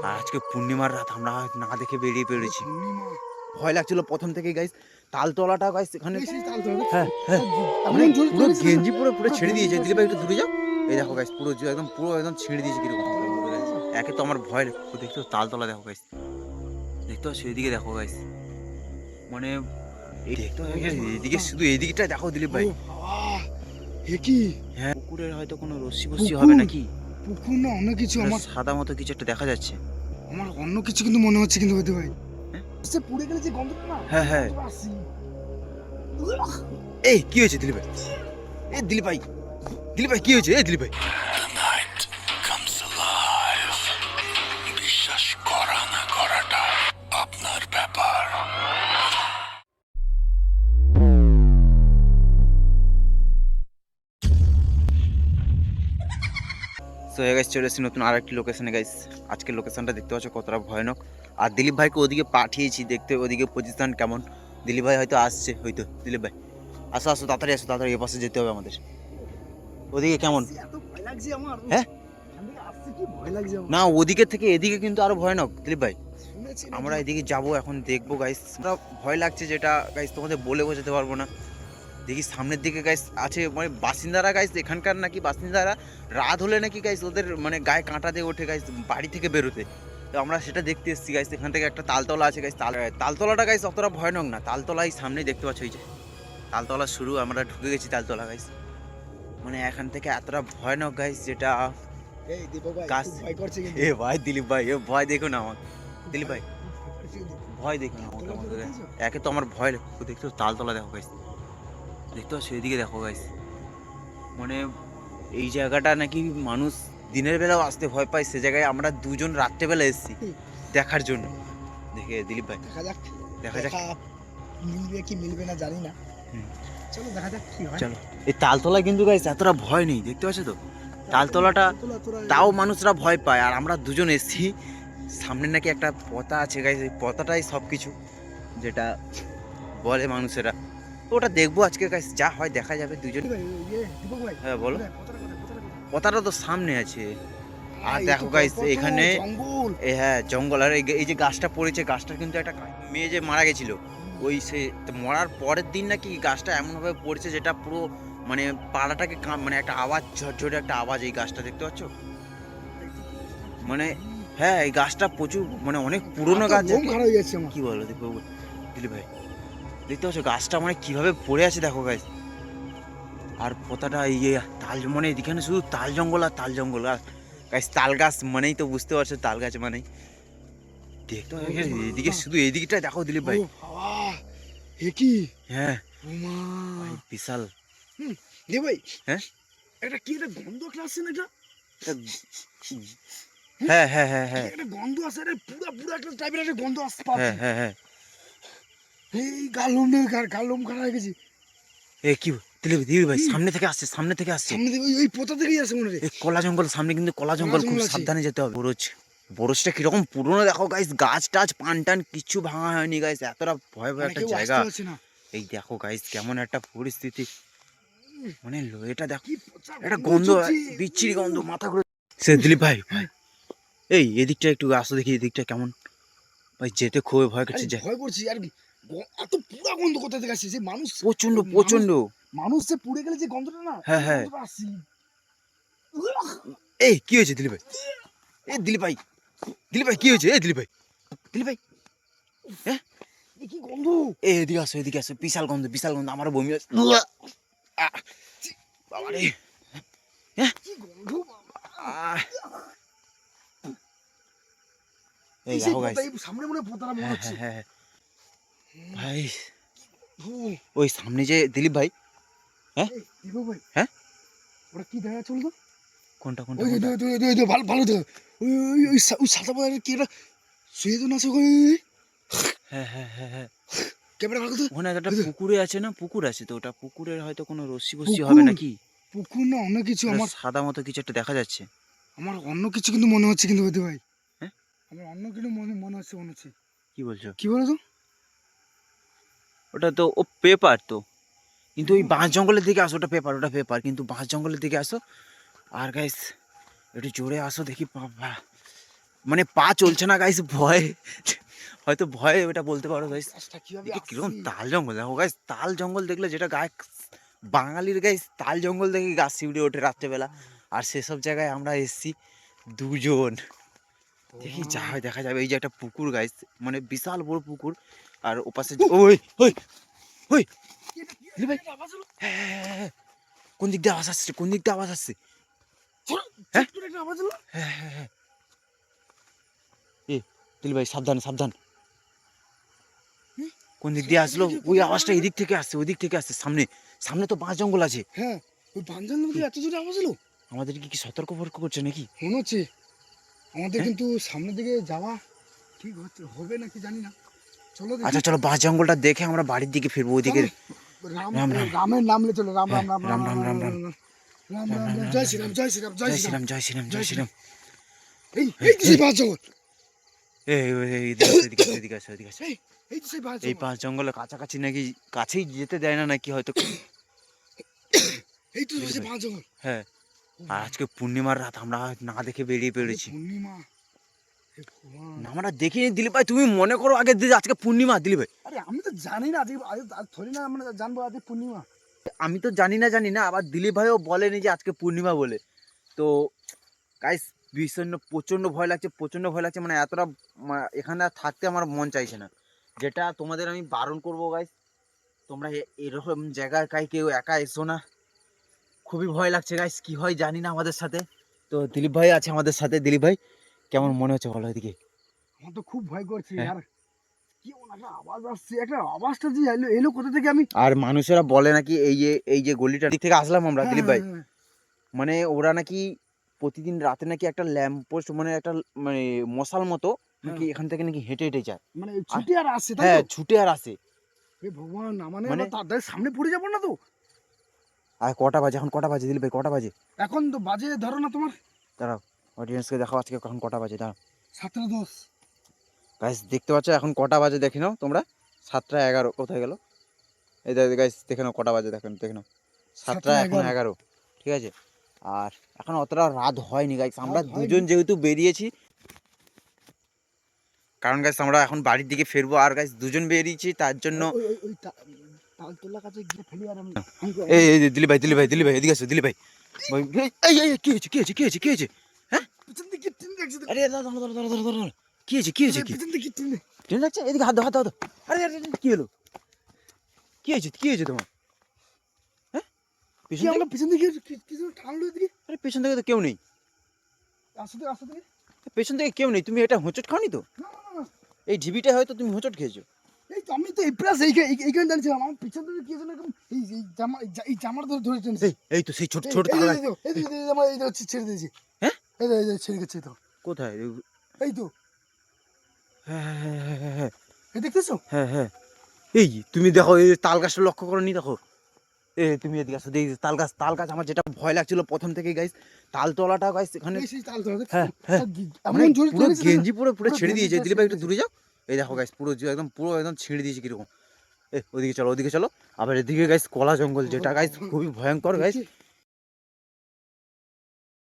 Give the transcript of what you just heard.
আর আজকে পূর্ণিমার রাত আমরা না দেখে বেরিয়ে পেরেছি ভয় লাগছিল প্রথম থেকেই গাইস তালতলাটা গাইস এখানে হ্যাঁ হ্যাঁ। পুরো গেঞ্জি পুরো পুরো ছেড়ে দিয়েছে। দিলে ভাই একটু দূরে যাও। এই দেখো গাইস পুরো একদম পুরো একদম ছেড়ে দিয়েছে কীরকম একে তো আমার ভয় দেখছ তালতলা দেখো গাইস দেখতে পাচ্ছ এদিকে দেখো গাইস মানে দেখতে এদিকে শুধু এদিকটা দেখো দিলীপ ভাই। কি? হ্যাঁ। পুকুরের হয়তো কোনো রশ্মি বসি হবে নাকি? পুকুর না অন্য কিছু আমার সাদা মতো কিছু একটা দেখা যাচ্ছে। আমার অন্য কিছু কিন্তু মনে হচ্ছে কিন্তু হতে ভাই। হ্যাঁ? সে পুড়ে গেলে যে গন্ধটা না হ্যাঁ হ্যাঁ। এই কি হয়েছে দিলীপ ভাই? এই দিলীপ ভাই দিলীপ ভাই কি হয়েছে? এই দিলীপ ভাই। সো গাইস চলে এসেছি নতুন আরেকটি লোকেশনে গাইস আজকের লোকেশনটা দেখতে পাচ্ছ কতটা ভয়ানক। আর দিলীপ ভাইকে ওদিকে পাঠিয়েছি দেখতে ওদিকে পজিশন কেমন। দিলীপ ভাই হয়তো আসছে হয়তো। দিলীপ ভাই আসো আসো তাড়াতাড়ি আসো তাড়াতাড়ি এ পাশে যেতে হবে আমাদের। ওদিকে কেমন? ভয় লাগছে আমার। হ্যাঁ? না ওদিকে থেকে এদিকে কিন্তু আরও ভয়ানক দিলীপ ভাই। আমরা এদিকে যাব এখন দেখব গাইস আমরা ভয় লাগছে যেটা গাইস তোমাদের বলে বোঝাতে পারব না। দেখি সামনের দিকে গাইস আছে মানে বাসিন্দারা গাইস এখানকার নাকি বাসিন্দারা রাত হলে নাকি গাইস ওদের মানে গায়ে কাঁটা দিয়ে ওঠে গাইস বাড়ি থেকে বেরোতে। তো আমরা সেটা দেখতে এসেছি গাইস এখান থেকে একটা তালতলা আছে গাইস তাল তালতলাটা গাইস অতটা ভয়ানক না তালতলাই সামনেই দেখতে পাচ্ছ এই যে। তালতলা শুরু আমরা ঢুকে গেছি তালতলা গাইস মানে এখান থেকে এতটা ভয়ানক গাইস যেটা এ ভাই দিলীপ ভাই এ ভয় দেখো না আমার দিলীপ ভাই ভয় করছে কিন্তু। ভয় দেখো না আমাকে আমাকে একে তো আমার ভয় দেখতে তালতলা দেখো গাইস দেখতে পাচ্ছ এদিকে দেখো গাইস মানে এই জায়গাটা নাকি মানুষ দিনের বেলাও আসতে ভয় পায় সে জায়গায় আমরা দুজন রাত্রেবেলা এসেছি দেখার জন্য। দেখে দিলীপ ভাই। দেখা যাক। দেখা যাক। মিলবে কি মিলবে না জানি না। চলো দেখা যাক কি হয়। চলো। এই তালতলা কিন্তু গাইস এতটা ভয় নেই দেখতে পাচ্ছ তো? তালতলাটা তোলা, তোলা, তাও মানুষরা ভয় পায় আর আমরা দুজন এসেছি। সামনে নাকি একটা পতা আছে গাইস এই পতাটাই সব কিছু যেটা বলে মানুষেরা। ওটা দেখব আজকে যা হয় দেখা যাবে দুজন হ্যাঁ বলো? পতাটা তো সামনে আছে। আর দেখো গাইস এখানে হ্যাঁ জঙ্গল। আর এই যে- গাছটা পড়েছে গাছটা কিন্তু একটা মেয়ে যে মারা গেছিল ওই সে মরার পরের দিন নাকি গাছটা এমনভাবে পড়েছে যেটা পুরো মানে পাড়াটাকে মানে একটা আওয়াজ ঝরঝরে একটা আওয়াজ এই গাছটা দেখতে পাচ্ছ? মানে হ্যাঁ এই গাছটা প্রচুর মানে অনেক পুরনো গাছ কি বলো দিলীপ ভাই? দেখতে পাচ্ছ গাছটা মানে কীভাবে পড়ে আছে দেখো গাছ আর পোতাটা ইয়ে তাল মানে এখানে শুধু তাল জঙ্গল আর তাল জঙ্গল। আর গাছ তাল গাছ মানেই তো বুঝতে পারছ তাল গাছ মানেই। দেখতে পাচ্ছ এদিকে শুধু এদিকটা দেখো দিলীপ ভাই। কি? হ্যাঁ। বিশাল। দে ভাই হ্যাঁ? এটা কি একটা গন্ধ একটা আসছে না এটা? হ্যাঁ হ্যাঁ হ্যাঁ হ্যাঁ। একটা গন্ধ আসে রে পুরা পুরা একটা টাইপের একটা গন্ধ আসছে হ্যাঁ হ্যাঁ হ্যাঁ। এই গালুম নে গালুম খারাপ হয়ে গেছে। এ কি দিলীপ দিলীপ ভাই সামনে থেকে আসছে সামনে থেকে আসছে। সামনে দিয়ে ওই ওই পোতা থেকেই আসে মনে এই কলা জঙ্গল সামনে কিন্তু কলা জঙ্গল খুব সাবধানে যেতে হবে। বরজ বরজটা কীরকম পুরনো দেখো গাইস গাছ টাছ পান টান কিচ্ছু ভাঙা হয়নি গাইস এতটা ভয় ভয় মানে একটা জায়গা। এই দেখো গাইস কেমন একটা পরিস্থিতি। মানে এটা দেখো একটা গন্ধ বিচ্ছিরি গন্ধ মাথা ঘুরে সে দিলীপ ভাই ভাই এই এদিকটা একটু আসো দেখি এদিকটা কেমন? ভাই যেতে খুবই ভয় করছে ভয় করছি আর কি? এত পুরা গন্ধ কোথা থেকে আসছে? যে মানুষ প্রচণ্ড প্রচণ্ড মানুষ যে পুড়ে গেলে যে গন্ধটা না হ্যাঁ, হ্যাঁ। এই কি হয়েছে দিলীপ ভাই এ দিলীপ ভাই দিলীপ ভাই কি হয়েছে? এই দিলীপ ভাই দিলীপ ভাই এ কি গন্ধ? এ এদিকে আসো এদিকে আসো। বিশাল গন্ধ বিশাল গন্ধ। আমার বমি হচ্ছে। আহ, বাবারে কি গন্ধ বাবা। এই দেখো গাইস সামনে মনে হয় মনে হ্যাঁ হচ্ছে। হ্যাঁ হ্যাঁ। ভাই। ও, ওই সামনে যে দিলীপ ভাই ভাই। হ্যাঁ? ওটা কি দেখা যাচ্ছে বলতো? কোনটা কোনটা ওই ভালো ভালো ওই ওই ওই ওই সাদা পোতা কি এটা শুয়ে তো না হ্যাঁ হ্যাঁ হ্যাঁ হ্যাঁ। ক্যামেরা ভালো তো ওখানে একটা পুকুরে আছে না? পুকুর আছে তো ওটা পুকুরের হয়তো কোনো রশ্মি বসি হবে? নাকি? পুকুর না অন্য কিছু আমার সাদা মতো কিছু একটা দেখা যাচ্ছে। আমার অন্য কিছু কিন্তু মনে হচ্ছে কিন্তু ভাই হ্যাঁ? আমার অন্য কিছু মনে মনে হচ্ছে মনে হচ্ছে। কি বলছো? কি বলো তো ওটা তো ও পেপার তো। কিন্তু ওই বাঁশ জঙ্গলের দিকে আসো ওটা পেপার ওটা পেপার কিন্তু বাঁশ জঙ্গলের দিকে আসো। আর গাইস একটু জোরে আসো দেখি বাবা। মানে পা চলছে না গাইস ভয়। হয়তো ভয়ে এটা বলতে পারো গাইস এদিকে কীরকম তাল জঙ্গল? দেখো গাইস তাল জঙ্গল দেখলে যেটা গায়ে বাঙালির গাইস তাল জঙ্গল দেখে গাছ শিউড়ে ওঠে রাত্রেবেলা। আর সেসব জায়গায় আমরা এসছি দুজন। দেখি যা হয় দেখা যাবে। এই যে একটা পুকুর গাইস মানে বিশাল বড় পুকুর। আর ওপাশে ওই ওই ওই। ভাই? হ্যাঁ, হ্যাঁ, হ্যাঁ। কোন দিক দিয়ে আওয়াজ আসছে কোন দিক দিয়ে আওয়াজ আসছে? হ্যাঁ? হ্যাঁ হ্যাঁ হ্যাঁ এ দিল ভাই সাবধান সাবধান। হুম? কোন দিক দিয়ে আসলো? ওই আওয়াজটা আওয়াজ এদিক থেকে আসছে ওই দিক থেকে আসছে সামনে। সামনে তো বাঁশ জঙ্গল আছে। হ্যাঁ ওই বাঞ্জান নদীর এত জোরে আওয়াজ হলো? আমাদের কি কি সতর্ক ফতর্ক করছে নাকি? মনে হচ্ছে। আমাদের? কিন্তু সামনের দিকে যাওয়া ঠিক হচ্ছে হবে নাকি জানি না। আচ্ছা চলো বাঁশ জঙ্গলটা দেখে আমরা বাড়ির দিকে ফিরবো ওইদিকে রাম রাম, রাম। রামের নাম লে চলো রাম রাম রাম রাম, রাম, রাম, রাম। রাম রাম রাম রাম জয় শ্রীরাম জয় শ্রীরাম জয় জয় শ্রীরাম। শ্রীরাম জয় শ্রীরাম জয় জয় শ্রীরাম। এই এই বাস জঙ্গল। বাস জঙ্গল। পাঁচ জঙ্গলের কাছাকাছি নাকি কাছেই যেতে দেয় না নাকি হয়তো? এই তো সেই জঙ্গল। হ্যাঁ। আর আজকে পূর্ণিমার রাত আমরা না দেখে বেরিয়ে পেরেছি পূর্ণিমা। আমরা দেখিনি দিলীপ ভাই তুমি মনে করো আগে যে আজকে পূর্ণিমা দিলীপ ভাই। আরে আমি তো জানি না আজকে আজ আজ থরি না আমরা জানব আজকে পূর্ণিমা। আমি তো জানি না জানি না আবার দিলীপ ভাইও বলেনি যে আজকে পূর্ণিমা বলে। তো গাইস ভীষণ প্রচণ্ড ভয় লাগছে প্রচণ্ড ভয় লাগছে মানে এতটা এখানে আর থাকতে আমার মন চাইছে না। যেটা তোমাদের আমি বারণ করব গাইস তোমরা এরকম জায়গায় কাই কেউ একা এসো না। খুবই ভয় লাগছে গাইস কি হয় জানি না আমাদের সাথে। তো দিলীপ ভাই আছে আমাদের সাথে দিলীপ ভাই। কেমন মনে হচ্ছে বলো এদিকে? আমার তো খুব ভয় করছে। আর কি এমন আওয়াজ আসছে একটা আওয়াজটা যে এলো এলো কোথা থেকে আমি? আর মানুষেরা বলে নাকি এই যে এই যে গলিটার দিক থেকে আসলাম আমরা হ্যাঁ, দিলীপ ভাই। হ্যাঁ, হ্যাঁ। মানে ওরা নাকি প্রতিদিন রাতে নাকি একটা ল্যাম্প পোস্ট মানে একটা মানে মশাল মতো নাকি এখান থেকে নাকি হেঁটে হেঁটে যায়। মানে ছুটি আর তাই হ্যাঁ ছুটে আর আসে। হে ভগবান মানে মানে- তাদের সামনে পড়ে যাব না তো? আর কটা বাজে এখন কটা বাজে দিলীপ ভাই কটা বাজে? এখন তো বাজে ধরো না তোমার। দাঁড়াও। অডিয়েন্সকে দেখাও আজকে এখন কটা বাজে দাঁড়াও। সাতটা দশ। গাইস দেখতে পাচ্ছ এখন কটা বাজে দেখে নাও তোমরা। সাতটা এগারো কোথায় গেল? এই গাইস দেখে নাও কটা বাজে দেখেন দেখে নাও। সাতটা এখন এগারো। ঠিক আছে? আর এখন অতটা রাত হয়নি গাইস আমরা দুজন যেহেতু বেরিয়েছি কারণ গাইস আমরা এখন বাড়ির দিকে ফিরবো আর গাইস দুজন বেরিয়েছি তার জন্য এই দিলীপ ভাই দিলীপ ভাই দিলীপ ভাই এদিকে আসো দিলীপ ভাই। এই কি হয়েছে কি হয়েছে কি হয়েছে কি হয়েছে? পিছন দিকে ট্রেন দেখছি তো। আরে দাঁড়া দাঁড়া দাঁড়া দাঁড়া দাঁড়া কি হয়েছে কি হয়েছে কি পিছন দিকে দেখ- ট্রেন লাগছে এদিকে হাত দাও হাত দাও। আরে আরে কি হলো কি হয়েছে কি হয়েছে তোমার হ্যাঁ পেছন আমরা পিছন দিকে কি- কি এদিকে আরে পেছন থেকে তো কেউ নেই আসতে আসতে পেছন থেকে কেউ নেই তুমি এটা হোঁচট খাওনি তো এই ঢিবিটা হয়তো তুমি হোঁচট খেয়েছো এই তো আমি তো এই প্লাস এইখানে এইখানে দাঁড়িয়েছিলাম আমার পিছন থেকে কি যেন এরকম এই এই জামা এই জা- এই জামাটা ধরে ধরে টেনেছে এই এই তো সেই ছোট ছোট এই- এই- এই এই এই আমার এই ছেড়ে দিয়েছি হ্যাঁ? এই এই ছেড়ে গেছে তো কোথায়? এই তো। হ্যাঁ হ্যাঁ হ্যাঁ এই দেখতেছো? হ্যাঁ হ্যাঁ। এই তুমি দেখো এই তাল গাছটা লক্ষ্য করনি দেখো? এ তুমি এদিকে আসো দেখি তাল গাছ তাল গাছ আমার যেটা ভয় লাগছিল প্রথম থেকেই গাইস তাল তলাটা গাইস এখানে? হ্যাঁ, হ্যাঁ। মানে পুরো গেঞ্জি পুরো পুরো ছেড়ে দিয়েছে গেঞ্জিটা দিলে ভাই একটু দূরে যাও। এই দেখো গাইস পুরো একদম পুরো একদম ছেড়ে দিয়েছে কীরকম। এ ওদিকে চলো ওদিকে চলো। আবার এদিকে গাইস কলা জঙ্গল যেটা গাইস খুবই ভয়ঙ্কর গাইস